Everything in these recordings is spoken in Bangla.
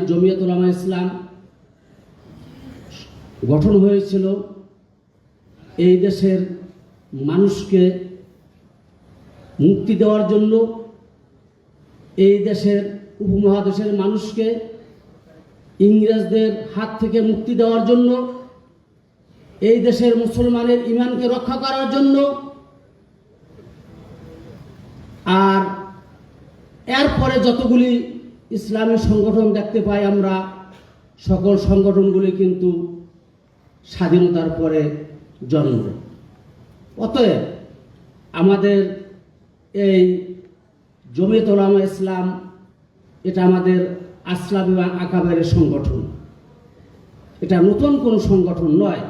জমিয়ত উলামা ইসলাম গঠন হয়েছিল এই দেশের মানুষকে মুক্তি দেওয়ার জন্য, এই দেশের উপমহাদেশের মানুষকে ইংরেজদের হাত থেকে মুক্তি দেওয়ার জন্য, এই দেশের মুসলমানের ইমানকে রক্ষা করার জন্য, আর এরপরে যতগুলি ইসলামী সংগঠন দেখতে পাই আমরা, সকল সংগঠনগুলি কিন্তু স্বাধীনতার পরে জন্ম। অতএব আমাদের এই জমিয়ত ওলামা ইসলাম, এটা আমাদের আসলাম এবং আকাবের সংগঠন। এটা নতুন কোনো সংগঠন নয়।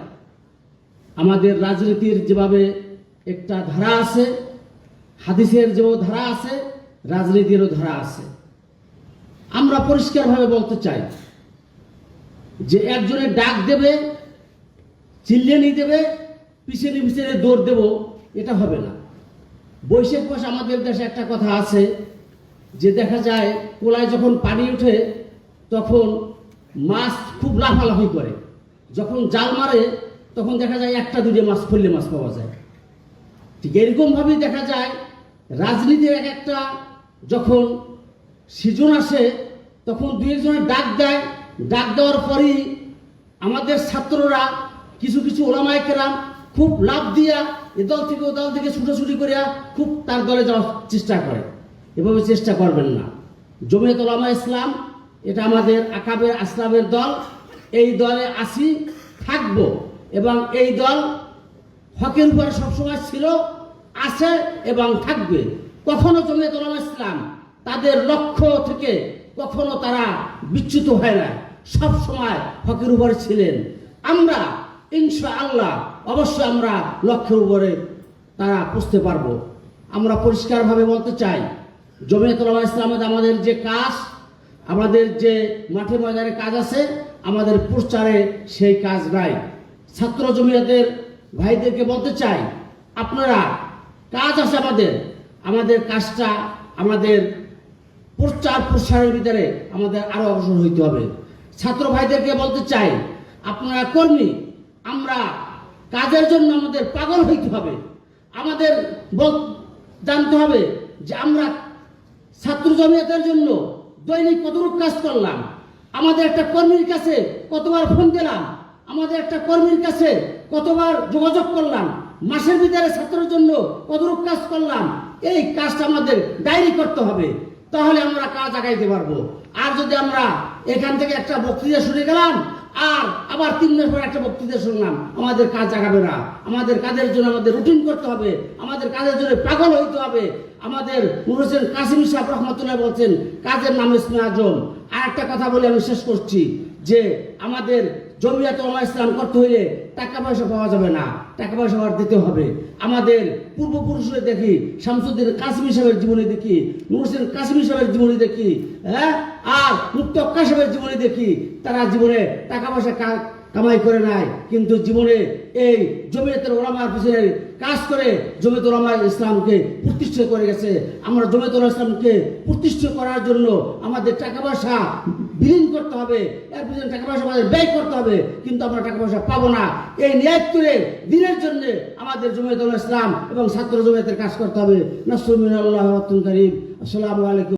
আমাদের রাজনীতির যেভাবে একটা ধারা আছে, হাদিসের যে ধারা আছে, রাজনীতিরও ধারা আছে। আমরা পরিষ্কারভাবে বলতে চাই যে একজনের ডাক দেবে চিল্লিয়ে নিয়ে দেবে, পিছনে পিছনে দৌড় দেব, এটা হবে না। বৈশাখ মাস আমাদের দেশে একটা কথা আছে যে দেখা যায়, কোলায় যখন পানি ওঠে, তখন মাছ খুব লাফালাফি করে। যখন জাল মারে, তখন দেখা যায় একটা দুটো মাছ ফললে মাছ পাওয়া যায়। ঠিক এরকমভাবেই দেখা যায়, রাজনীতির এক একটা যখন সিজন আসে, তখন দুই একজনের ডাক দেয়। ডাক দেওয়ার পরই আমাদের ছাত্ররা, কিছু কিছু ওলামায় কেরাম খুব লাভ দিয়া এ দল থেকে ও দল থেকে ছুটোছুটি করিয়া খুব তার দলে যাওয়ার চেষ্টা করে। এভাবে চেষ্টা করবেন না। জমিয়ত ওলামা ইসলাম, এটা আমাদের আকাবের আসলামের দল, এই দলে আসি, থাকব এবং এই দল হকের উপরে সবসময় ছিল, আছে এবং থাকবে। কখনো জমিয়ত ওলামা ইসলাম তাদের লক্ষ্য থেকে কখনো তারা বিচ্যুত হয় না। সব সময় হকের উপরে ছিলেন। আমরা ইনশা আল্লাহ অবশ্যই আমরা লক্ষ্যের উপরে তারা বুঝতে পারব। আমরা পরিষ্কারভাবে বলতে চাই জমিয়ত ওলামা ইসলামের আমাদের যে কাজ, আমাদের যে মাঠে ময়দানে কাজ আছে, আমাদের প্রচারে সেই কাজ নাই। ছাত্র জমিয়তের ভাইদেরকে বলতে চাই, আপনারা কাজ আছে আমাদের। আমাদের কাজটা আমাদের প্রচার প্রসারের ভিতরে আমাদের আরও অগ্রসর হইতে হবে। ছাত্র ভাইদেরকে বলতে চাই, আপনারা কর্মী, আমরা কাজের জন্য আমাদের পাগল হইতে হবে। আমাদের জানতে হবে যে আমরা ছাত্র জমিয়তের জন্য দৈনিক কতটুকু কাজ করলাম। আমাদের একটা কর্মীর কাছে কতবার ফোন দিলাম, আমাদের একটা কর্মীর কাছে কতবার যোগাযোগ করলাম, মাসের ভিতরে ছাত্রের জন্য কতটুকু কাজ করলাম, এই কাজটা আমাদের ডায়েরি করতে হবে। তাহলে আমরা কাজ আগাইতে পারব। আর যদি আমরা এখান থেকে একটা বক্তৃতা শুনে গেলাম, আর আবার তিন মাস পর একটা বক্তৃতা শুনলাম, আমাদের কাজ আগাবে না। আমাদের কাজের জন্য আমাদের রুটিন করতে হবে, আমাদের কাজের জন্য পাগল হইতে হবে। আমাদের নুরুসেন কাসিম সাহেব রহমতুল্লাহ বলছেন, কাজের নাম ইসমে আজম। আর একটা কথা বলে আমি শেষ করছি, যে আমাদের জমিয়াত ইসলাম করতে হইলে টাকা পয়সা পাওয়া যাবে না। টাকা পয়সা আর দিতে হবে। আমাদের পূর্বপুরুষদের দেখি, শামসুদ্দিন কাসিম সাহেবের জীবনী দেখি নুরসেন কাসিম সাহেবের জীবনী দেখি হ্যাঁ? আর মুক্ত সাহেবের জীবনী দেখি, তারা জীবনে টাকা পয়সা কামাই করে নাই। কিন্তু জীবনে এই জমিয়তের ওলামার পিছনে কাজ করে জমিয়ত ওলামা ইসলামকে প্রতিষ্ঠা করে গেছে। আমরা জমিয়ত ইসলামকে প্রতিষ্ঠা করার জন্য আমাদের টাকা পয়সা বিলীন করতে হবে। এর পিছনে টাকা পয়সা আমাদের ব্যয় করতে হবে। কিন্তু আমরা টাকা পয়সা পাবো না। এই ন্যায় করে দিনের জন্য আমাদের জমিয়ত ওলামা ইসলাম এবং ছাত্র জমিয়তের কাজ করতে হবে। নাসরুমিন আল্লাহ করিম। আসসালামু আলাইকুম।